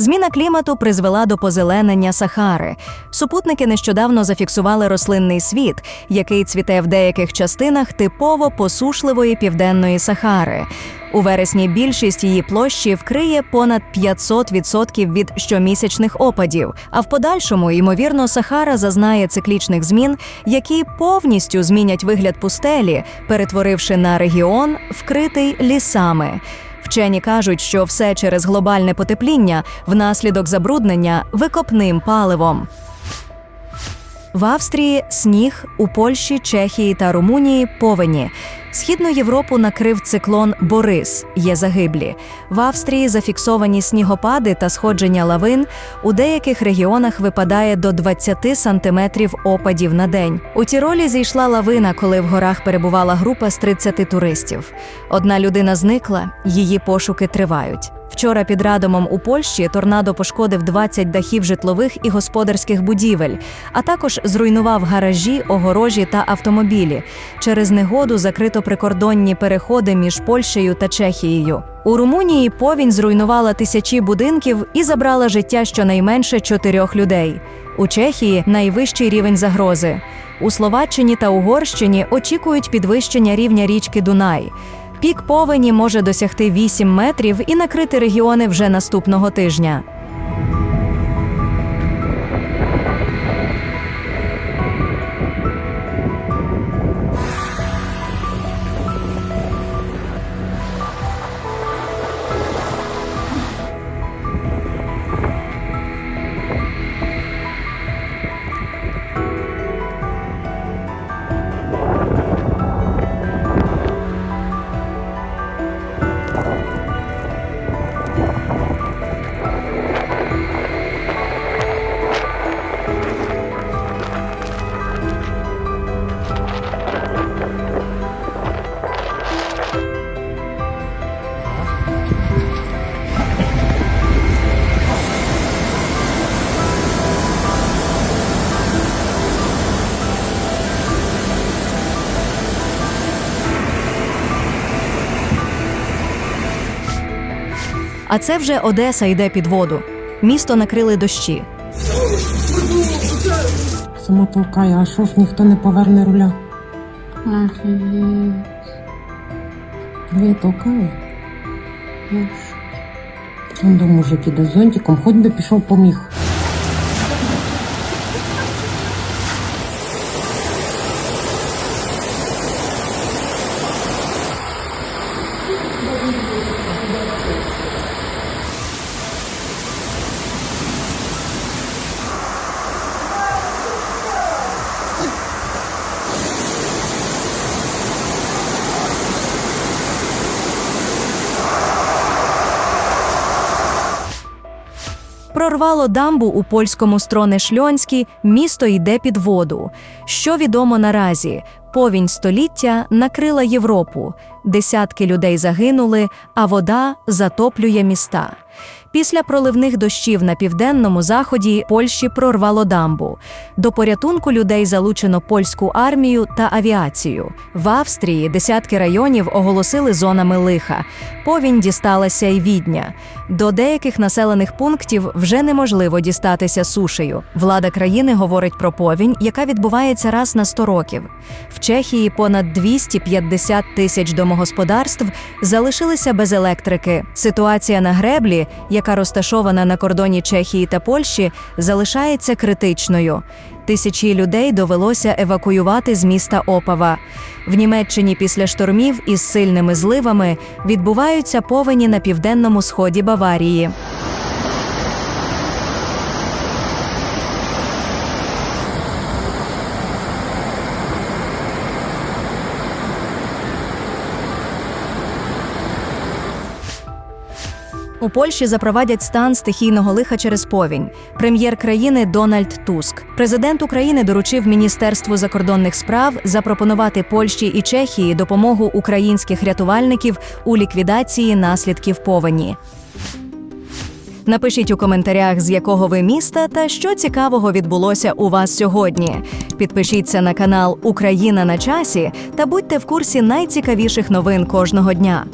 Зміна клімату призвела до позеленення Сахари. Супутники нещодавно зафіксували рослинний світ, який цвіте в деяких частинах типово посушливої південної Сахари. У вересні більшість її площі вкриє понад 500% від щомісячних опадів. А в подальшому, ймовірно, Сахара зазнає циклічних змін, які повністю змінять вигляд пустелі, перетворивши на регіон, вкритий лісами. Вчені кажуть, що все через глобальне потепління внаслідок забруднення викопним паливом. В Австрії сніг, у Польщі, Чехії та Румунії повені. Східну Європу накрив циклон Борис. Є загиблі. В Австрії зафіксовані снігопади та сходження лавин. У деяких регіонах випадає до 20 сантиметрів опадів на день. У Тіролі зійшла лавина, коли в горах перебувала група з 30 туристів. Одна людина зникла, її пошуки тривають. Вчора під Радомом у Польщі торнадо пошкодив 20 дахів житлових і господарських будівель, а також зруйнував гаражі, огорожі та автомобілі. Через негоду закрито прикордонні переходи між Польщею та Чехією. У Румунії повінь зруйнувала тисячі будинків і забрала життя щонайменше чотирьох людей. У Чехії найвищий рівень загрози. У Словаччині та Угорщині очікують підвищення рівня річки Дунай. Пік повені може досягти 8 метрів і накрити регіони вже наступного тижня. А це вже Одеса йде під воду. Місто накрили дощі. Сама толкає, а що ж ніхто не поверне руля? Ви толкає. Там до мужик іде з зонтиком, хоч би пішов поміг. Прорвало дамбу у польському Стронешльонській, місто йде під воду. Що відомо наразі? Повінь століття накрила Європу. Десятки людей загинули, а вода затоплює міста. Після проливних дощів на південному заході Польщі прорвало дамбу. До порятунку людей залучено польську армію та авіацію. В Австрії десятки районів оголосили зонами лиха. Повінь дісталася й відня. До деяких населених пунктів вже неможливо дістатися сушею. Влада країни говорить про повінь, яка відбувається раз на 100 років. В Чехії понад 250 тисяч домогосподарств залишилися без електрики. Ситуація на греблі, яка розташована на кордоні Чехії та Польщі, залишається критичною. Тисячі людей довелося евакуювати з міста Опава. В Німеччині після штормів із сильними зливами відбуваються повені на південному сході Баварії. У Польщі запровадять стан стихійного лиха через повінь. Прем'єр країни Дональд Туск. Президент України доручив Міністерству закордонних справ запропонувати Польщі і Чехії допомогу українських рятувальників у ліквідації наслідків повені. Напишіть у коментарях, з якого ви міста та що цікавого відбулося у вас сьогодні. Підпишіться на канал Україна на часі та будьте в курсі найцікавіших новин кожного дня.